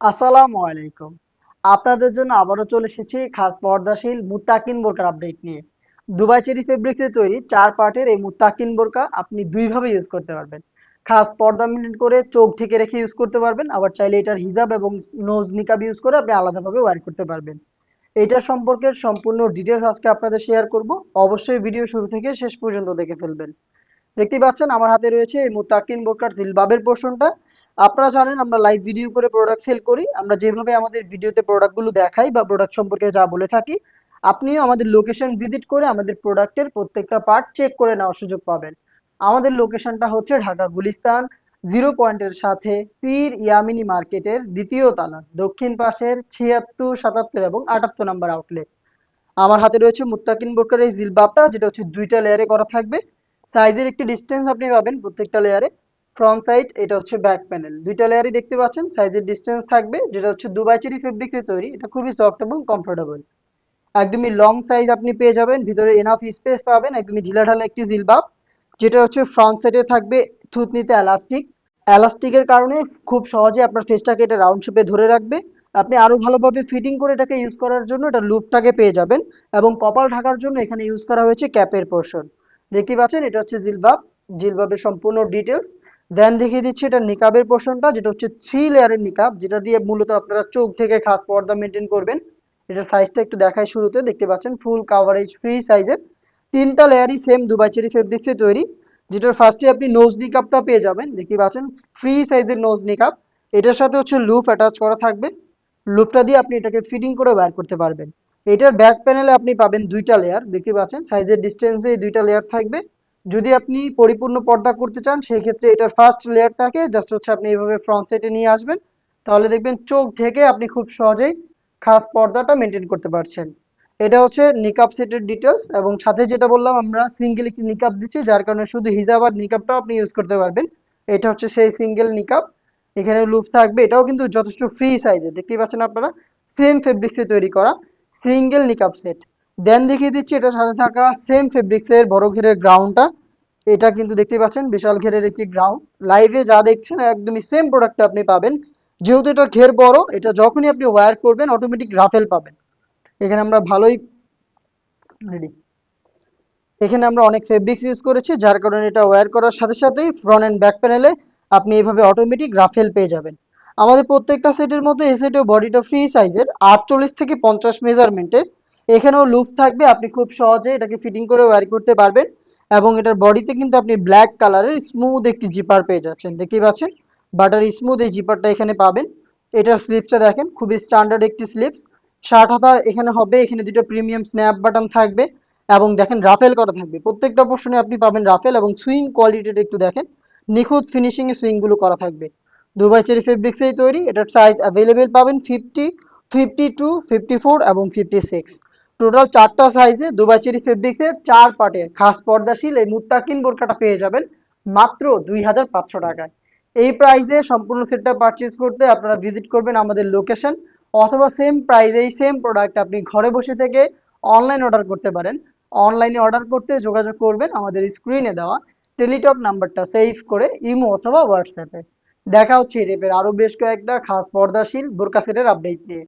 আসসালামু আলাইকুম। আপনাদের জন্য আবারও চলে এসেছি খাস পর্দাশীল মুত্তাকিন বোরকার আপডেট নিয়ে। দুবাই চেরি ফেব্রিক্সে তৈরি চার পার্টের এই মুত্তাকিন বোরকা আপনি দুইভাবে ইউজ করতে পারবেন। খাস পর্দা মেনটেন করে চোখ ঢেকে রেখে ইউজ করতে পারবেন, আবার চাইলে এটার হিজাব এবং নোজ নিকাব ইউজ করে আপনি আলাদাভাবে ওয়ার করতে পারবেন। এটা সম্পর্কে সম্পূর্ণ ডিটেলস আজকে আপনাদের শেয়ার করব। অবশ্যই ভিডিও শুরু থেকে শেষ পর্যন্ত দেখে ফেলবেন। দেখতে পাচ্ছেন, আমার হাতে রয়েছে এই মুতাকিন বোরকার জিলবাবের পোর্শনটা। আপনারা জানেন, আমরা লাইভ ভিডিও করে প্রোডাক্ট সেল করি। আমরা যেভাবে আমাদের ভিডিওতে প্রোডাক্টগুলো দেখাই বা প্রোডাক্ট সম্পর্কে যা বলে থাকি, আপনিও আমাদের লোকেশন ভিজিট করে আমাদের প্রোডাক্টের প্রত্যেকটা পার্ট চেক করে নেওয়ার সুযোগ পাবেন। আমাদের লোকেশনটা হচ্ছে ঢাকা গুলিস্তান জিরো পয়েন্টের সাথে পীর ইয়ামিনি মার্কেটের দ্বিতীয় তালা, দক্ষিণ পাশের ছিয়াত্তর, সাতাত্তর এবং আটাত্তর নাম্বার আউটলেট আমার হাতে রয়েছে মুত্তাকিন বোরকার এই জিলবাবটা, যেটা হচ্ছে দুইটা লেয়ারে করা থাকবে। সাইজের একটি ডিস্টেন্স আপনি পাবেন প্রত্যেকটা লেয়ারে ফ্রন্ট সাইড এটা হচ্ছে ব্যাক প্যানেল দুইটা লেয়ারই দেখতে পাচ্ছেন সাইজের ডিস্টেন্স থাকবে, যেটা হচ্ছে দুবাই চেরি ফেব্রিক্সে তৈরি। এটা খুবই সফট এবং কমফোর্টেবল একদমই লং সাইজ আপনি পেয়ে যাবেন, ভিতরে এনাফ স্পেস পাবেন, একদমই ঢিলাঢালা একটি জিলবাব, যেটা হচ্ছে ফ্রন্ট সাইডে থাকবে থুতনিতে এলাস্টিক এলাস্টিকের কারণে খুব সহজে আপনার ফেসটাকে এটা রাউন্ড শেপে ধরে রাখবে। আপনি আরও ভালোভাবে ফিটিং করে এটাকে ইউজ করার জন্য এটা লুপটাকে পেয়ে যাবেন এবং কপাল ঢাকার জন্য এখানে ইউজ করা হয়েছে ক্যাপের পোর্শন দেখতে পাচ্ছেন, এটা হচ্ছে জিলবাব। জিলবাবের সম্পূর্ণ ডিটেলস দেন দেখিয়ে দিচ্ছি এটা নিকাবের পোর্শনটা যেটা হচ্ছে থ্রি লেয়ারের নিকাব, যেটা দিয়ে মূলত আপনারা চোখ থেকে খাস পর্দা মেনটেন করবেন। এটার সাইজটা একটু দেখায় শুরুতে, দেখতে পাচ্ছেন ফুল কাভারেজ ফ্রি সাইজের তিনটা লেয়ারই সেম দুবাই চেরি ফেব্রিক্সে তৈরি, যেটার ফার্স্টে আপনি নোজ নিকাপটা পেয়ে যাবেন। দেখতে পাচ্ছেন ফ্রি সাইজের নোজ নিকাপ এটার সাথে হচ্ছে লুফ অ্যাটাচ করা থাকবে। লুফটা দিয়ে আপনি এটাকে ফিটিং করে ওয়্যার করতে পারবেন। এটার ব্যাক প্যানেলে আপনি পাবেন দুইটা লেয়ার দেখতে পাচ্ছেন? সাইজের ডিস্টেন্সে এই দুইটা লেয়ার থাকবে। যদি আপনি পরিপূর্ণ পর্দা করতে চান, সেই ক্ষেত্রে এটার ফার্স্ট লেয়ারটাকে জাস্ট হচ্ছে আপনি এইভাবে ফ্রন্ট সাইডে নিয়ে আসবেন। তাহলে দেখবেন চোখ ঢেকে আপনি খুব সহজেই খাস পর্দাটা মেনটেন করতে পারছেন। এটা হচ্ছে নিকাব সেটের ডিটেলস এবং সাথে যেটা বললাম, আমরা সিঙ্গেল একটি নিকাব দিচ্ছি, যার কারণে শুধু হিজাব আর নিকাবটাও আপনি ইউজ করতে পারবেন। এটা হচ্ছে সেই সিঙ্গেল নিকাব এখানে লুপ থাকবে। এটাও কিন্তু যথেষ্ট ফ্রি সাইজে দেখতেই পাচ্ছেন আপনারা? সেম ফেব্রিক্সে তৈরি করা। Single নিকাব set. দেন দেখিয়ে দিচ্ছি, এটার সাথে থাকা সেম ফেব্রিক্সের বড় ঘেরের গ্রাউন্ডটা এটা কিন্তু দেখতে পাচ্ছেন, বিশাল ঘেরের একটি গ্রাউন্ড লাইভে যা দেখছেন, একদমই সেম প্রোডাক্ট আপনি পাবেন। যেহেতু এটা ঘের বড়, এটা যখনই আপনি ওয়্যার করবেন অটোমেটিক রাফেল পাবেন। এখানে আমরা ভালোই রেডি এখানে আমরা অনেক ফেব্রিক্স ইউজ করেছি, যার কারণে এটা ওয়্যার করার সাথে সাথেই ফ্রন্ট অ্যান্ড ব্যাক প্যানেলে আপনি এভাবে অটোমেটিক রাফেল পেয়ে যাবেন। আমাদের প্রত্যেকটা সেটের মতো এই সেটেও বডিটা ফ্রি সাইজের আটচল্লিশ থেকে পঞ্চাশ মেজারমেন্টের এখানেও লুপ থাকবে, আপনি খুব সহজে এটাকে ফিটিং করে ওয়্যার করতে পারবেন। এবং এটার বডিতে কিন্তু আপনি ব্ল্যাক কালারের স্মুথ একটি জিপার পেয়ে যাচ্ছেন, দেখতেই পাচ্ছেন? বাটার স্মুথ এই জিপারটা এখানে পাবেন। এটার স্লিপসটা দেখেন, খুবই স্ট্যান্ডার্ড একটি স্লিপস শার্ট হাতা এখানে হবে, এখানে দুটো প্রিমিয়াম স্ন্যাপ বাটন থাকবে। এবং দেখেন রাফেল করা থাকবে। প্রত্যেকটা পোর্শনে আপনি পাবেন রাফেল এবং সুইং কোয়ালিটিটা একটু দেখেন। নিখুঁত ফিনিশিং এ সুইং করা থাকবে। দুবাই চেরি ফেব্রিক্সেই তৈরি। এটার সাইজ অ্যাভেলেবেল পাবেন fifty fifty two fifty four এবং ফিফটি সিক্স টোটাল চারটা সাইজে দুবাই চেরি ফেব্রিক্সের চার পার্টের খাস পর্দাশীল এই মুত্তাকিন বোরকাটা পেয়ে যাবেন মাত্র দুই হাজার পাঁচশো টাকায়। এই প্রাইসে সম্পূর্ণ সেটটা পারচেজ করতে আপনারা ভিজিট করবেন আমাদের লোকেশন অথবা সেম প্রাইসেই সেম প্রোডাক্ট আপনি ঘরে বসে থেকে অনলাইন অর্ডার করতে পারেন। অনলাইনে অর্ডার করতে যোগাযোগ করবেন আমাদের স্ক্রিনে দেওয়া। টেলিটক নাম্বারটা সেভ করে, ইমো অথবা হোয়াটসঅ্যাপে দেখা হচ্ছে এই আরও আরও বেশ কয়েকটা খাস পর্দাশীল বোরকা সেটের আপডেট নিয়ে।